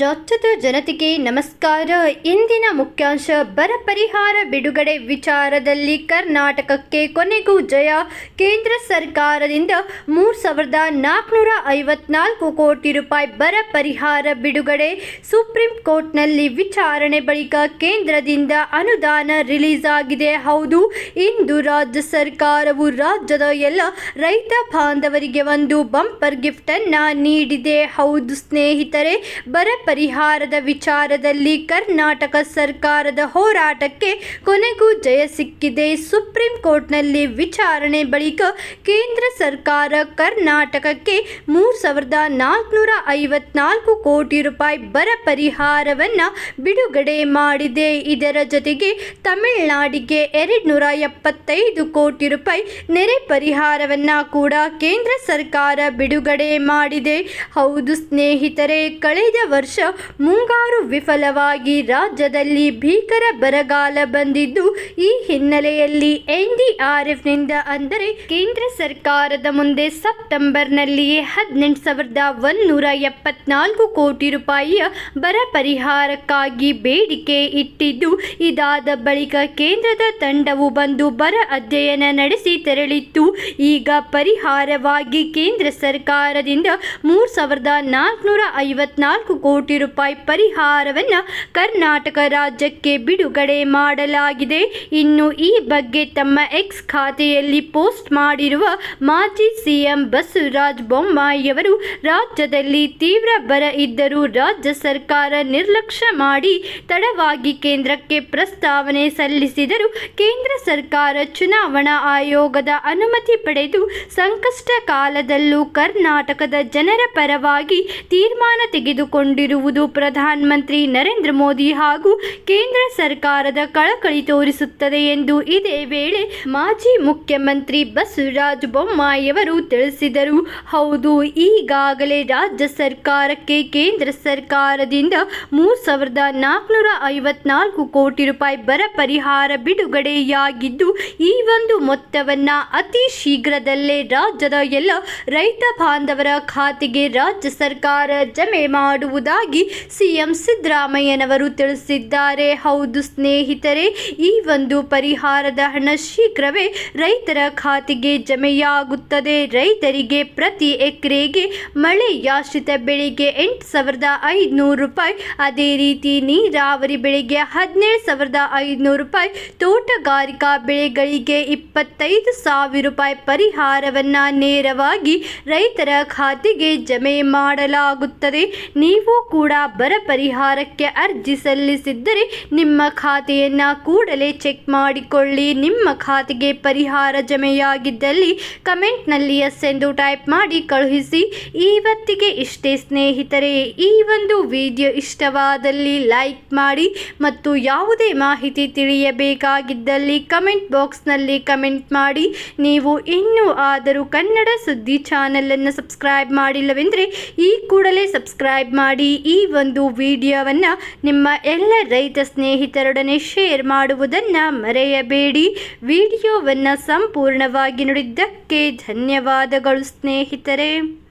ರಾಜ್ಯದ ಜನತೆಗೆ ನಮಸ್ಕಾರ. ಇಂದಿನ ಮುಖ್ಯಾಂಶ, ಬರ ಪರಿಹಾರ ಬಿಡುಗಡೆ ವಿಚಾರದಲ್ಲಿ ಕರ್ನಾಟಕಕ್ಕೆ ಕೊನೆಗೂ ಜಯ. ಕೇಂದ್ರ ಸರ್ಕಾರದಿಂದ ಮೂರು ಸಾವಿರದ ನಾಲ್ಕುನೂರ ಐವತ್ನಾಲ್ಕು ಕೋಟಿ ರೂಪಾಯಿ ಬರ ಪರಿಹಾರ ಬಿಡುಗಡೆ. ಸುಪ್ರೀಂ ಕೋರ್ಟ್ನಲ್ಲಿ ವಿಚಾರಣೆ ಬಳಿಕ ಕೇಂದ್ರದಿಂದ ಅನುದಾನ ರಿಲೀಸ್ ಆಗಿದೆ. ಹೌದು, ಇಂದು ರಾಜ್ಯ ಸರ್ಕಾರವು ರಾಜ್ಯದ ಎಲ್ಲ ರೈತ ಬಾಂಧವರಿಗೆ ಒಂದು ಬಂಪರ್ ಗಿಫ್ಟನ್ನು ನೀಡಿದೆ. ಹೌದು ಸ್ನೇಹಿತರೆ, ಬರ ಪರಿಹಾರದ ವಿಚಾರದಲ್ಲಿ ಕರ್ನಾಟಕ ಸರ್ಕಾರದ ಹೋರಾಟಕ್ಕೆ ಕೊನೆಗೂ ಜಯ ಸಿಕ್ಕಿದೆ. ಸುಪ್ರೀಂ ಕೋರ್ಟ್ನಲ್ಲಿ ವಿಚಾರಣೆ ಬಳಿಕ ಕೇಂದ್ರ ಸರ್ಕಾರ ಕರ್ನಾಟಕಕ್ಕೆ ಮೂರು ಸಾವಿರದ ನಾಲ್ಕುನೂರ ಐವತ್ನಾಲ್ಕು ಕೋಟಿ ರೂಪಾಯಿ ಬರ ಪರಿಹಾರವನ್ನು ಬಿಡುಗಡೆ ಮಾಡಿದೆ. ಇದರ ಜೊತೆಗೆ ತಮಿಳುನಾಡಿಗೆ ಎರಡು ನೂರ ಎಪ್ಪತ್ತೈದು ಕೋಟಿ ರೂಪಾಯಿ ನೆರೆ ಪರಿಹಾರವನ್ನು ಕೂಡ ಕೇಂದ್ರ ಸರ್ಕಾರ ಬಿಡುಗಡೆ ಮಾಡಿದೆ. ಹೌದು ಸ್ನೇಹಿತರೆ, ಕಳೆದ ವರ್ಷ ಮುಂಗಾರು ವಿಫಲವಾಗಿ ರಾಜ್ಯದಲ್ಲಿ ಭೀಕರ ಬರಗಾಲ ಬಂದಿದ್ದು, ಈ ಹಿನ್ನೆಲೆಯಲ್ಲಿ ಎನ್ಡಿಆರ್ಎಫ್ನಿಂದ ಅಂದರೆ ಕೇಂದ್ರ ಸರ್ಕಾರದ ಮುಂದೆ ಸೆಪ್ಟೆಂಬರ್ನಲ್ಲಿಯೇ ಹದಿನೆಂಟು ಸಾವಿರದ ಒಂದೂರ ಎಪ್ಪತ್ನಾಲ್ಕು ಕೋಟಿ ರೂಪಾಯಿಯ ಬರ ಪರಿಹಾರಕ್ಕಾಗಿ ಬೇಡಿಕೆ ಇಟ್ಟಿದ್ದು, ಇದಾದ ಬಳಿಕ ಕೇಂದ್ರದ ತಂಡವು ಬಂದು ಬರ ಅಧ್ಯಯನ ನಡೆಸಿ ತೆರಳಿತ್ತು. ಈಗ ಪರಿಹಾರವಾಗಿ ಕೇಂದ್ರ ಸರ್ಕಾರದಿಂದ ಮೂರು ಸಾವಿರದ ನಾಲ್ಕುನೂರ ಐವತ್ನಾಲ್ಕು ಕೋಟಿ ರೂಪಾಯಿ ಪರಿಹಾರವನ್ನು ಕರ್ನಾಟಕ ರಾಜ್ಯಕ್ಕೆ ಬಿಡುಗಡೆ ಮಾಡಲಾಗಿದೆ. ಇನ್ನು ಈ ಬಗ್ಗೆ ತಮ್ಮ ಎಕ್ಸ್ ಖಾತೆಯಲ್ಲಿ ಪೋಸ್ಟ್ ಮಾಡಿರುವ ಮಾಜಿ ಸಿಎಂ ಬಸವರಾಜ ಬೊಮ್ಮಾಯಿಯವರು ರಾಜ್ಯದಲ್ಲಿ ತೀವ್ರ ಬರ ಇದ್ದರೂ ರಾಜ್ಯ ಸರ್ಕಾರ ನಿರ್ಲಕ್ಷ್ಯ ಮಾಡಿ ತಡವಾಗಿ ಕೇಂದ್ರಕ್ಕೆ ಪ್ರಸ್ತಾವನೆ ಸಲ್ಲಿಸಿದರು ಕೇಂದ್ರ ಸರ್ಕಾರ ಚುನಾವಣಾ ಆಯೋಗದ ಅನುಮತಿ ಪಡೆದು ಸಂಕಷ್ಟ ಕಾಲದಲ್ಲೂ ಕರ್ನಾಟಕದ ಜನರ ಪರವಾಗಿ ತೀರ್ಮಾನ ತೆಗೆದುಕೊಂಡಿರುವುದು ಪ್ರಧಾನಮಂತ್ರಿ ನರೇಂದ್ರ ಮೋದಿ ಹಾಗೂ ಕೇಂದ್ರ ಸರ್ಕಾರದ ಕಳಕಳಿ ತೋರಿಸುತ್ತದೆ ಎಂದು ಇದೇ ವೇಳೆ ಮಾಜಿ ಮುಖ್ಯಮಂತ್ರಿ ಬಸವರಾಜ ಬೊಮ್ಮಾಯಿಯವರು ತಿಳಿಸಿದರು. ಹೌದು, ಈಗಾಗಲೇ ರಾಜ್ಯ ಸರ್ಕಾರಕ್ಕೆ ಕೇಂದ್ರ ಸರ್ಕಾರದಿಂದ ಮೂರು ಸಾವಿರದ ನಾಲ್ಕುನೂರ ಐವತ್ನಾಲ್ಕು ಕೋಟಿ ರೂಪಾಯಿ ಬರ ಪರಿಹಾರ ಬಿಡುಗಡೆಯಾಗಿದ್ದು, ಈ ಒಂದು ಮೊತ್ತವನ್ನ ಅತಿ ಶೀಘ್ರದಲ್ಲೇ ರಾಜ್ಯದ ಎಲ್ಲ ರೈತ ಬಾಂಧವರ ಖಾತೆಗೆ ರಾಜ್ಯ ಸರ್ಕಾರ ಜಮೆ ಮಾಡುವುದಾಗಿ ಸಿಎಂ ಸಿದ್ದರಾಮಯ್ಯನವರು ತಿಳಿಸಿದ್ದಾರೆ. ಹೌದು ಸ್ನೇಹಿತರೆ, ಈ ಒಂದು ಪರಿಹಾರದ ಹಣ ಶೀಘ್ರವೇ ರೈತರ ಖಾತೆಗೆ ಜಮೆಯಾಗುತ್ತದೆ. ರೈತರಿಗೆ ಪ್ರತಿ ಎಕರೆಗೆ ಮಳೆಯಾಶ್ರಿತ ಬೆಳೆಗೆ ಎಂಟು ಸಾವಿರದ ಐದುನೂರು ರೂಪಾಯಿ, ಅದೇ ರೀತಿ ನೀರಾವರಿ ಬೆಳೆಗೆ ಹದಿನೇಳು ಸಾವಿರದ ಐದುನೂರು ರೂಪಾಯಿ, ತೋಟಗಾರಿಕಾ ಬೆಳೆಗಳಿಗೆ ಇಪ್ಪತ್ತೈದು ಸಾವಿರ ರೂಪಾಯಿ ಪರಿಹಾರವನ್ನು ನೇರವಾಗಿ ರೈತರ ಖಾತೆಗೆ ಜಮೆ ಮಾಡಲಾಗುತ್ತದೆ. ನೀವು ಕೂಡ ಬರ ಪರಿಹಾರಕ್ಕೆ ಅರ್ಜಿ ಸಲ್ಲಿಸಿದ್ದರೆ ನಿಮ್ಮ ಖಾತೆಯನ್ನು ಕೂಡಲೇ ಚೆಕ್ ಮಾಡಿಕೊಳ್ಳಿ. ನಿಮ್ಮ ಖಾತೆಗೆ ಪರಿಹಾರ ಜಮೆಯಾಗಿದ್ದಲ್ಲಿ ಕಮೆಂಟ್ನಲ್ಲಿ ಎಸ್ ಎಂದು ಟೈಪ್ ಮಾಡಿ ಕಳುಹಿಸಿ. ಇವತ್ತಿಗೆ ಇಷ್ಟೇ ಸ್ನೇಹಿತರೆ, ಈ ಒಂದು ವಿಡಿಯೋ ಇಷ್ಟವಾದಲ್ಲಿ ಲೈಕ್ ಮಾಡಿ ಮತ್ತು ಯಾವುದೇ ಮಾಹಿತಿ ತಿಳಿಯಬೇಕಾಗಿದ್ದಲ್ಲಿ ಕಮೆಂಟ್ ಬಾಕ್ಸ್ನಲ್ಲಿ ಕಮೆಂಟ್ ಮಾಡಿ. ನೀವು ಇನ್ನೂ ಆದರೂ ಕನ್ನಡ ಸುದ್ದಿ ಚಾನಲನ್ನು ಸಬ್ಸ್ಕ್ರೈಬ್ ಮಾಡಿಲ್ಲವೆಂದರೆ ಈ ಕೂಡಲೇ ಸಬ್ಸ್ಕ್ರೈಬ್ ಮಾಡಿ. ಈ ಒಂದು ವಿಡಿಯೋವನ್ನು ನಿಮ್ಮ ಎಲ್ಲ ರೈತ ಸ್ನೇಹಿತರೊಡನೆ ಶೇರ್ ಮಾಡುವುದನ್ನು ಮರೆಯಬೇಡಿ. ವಿಡಿಯೋವನ್ನು ಸಂಪೂರ್ಣವಾಗಿ ನೋಡಿದ್ದಕ್ಕೆ ಧನ್ಯವಾದಗಳು ಸ್ನೇಹಿತರೆ.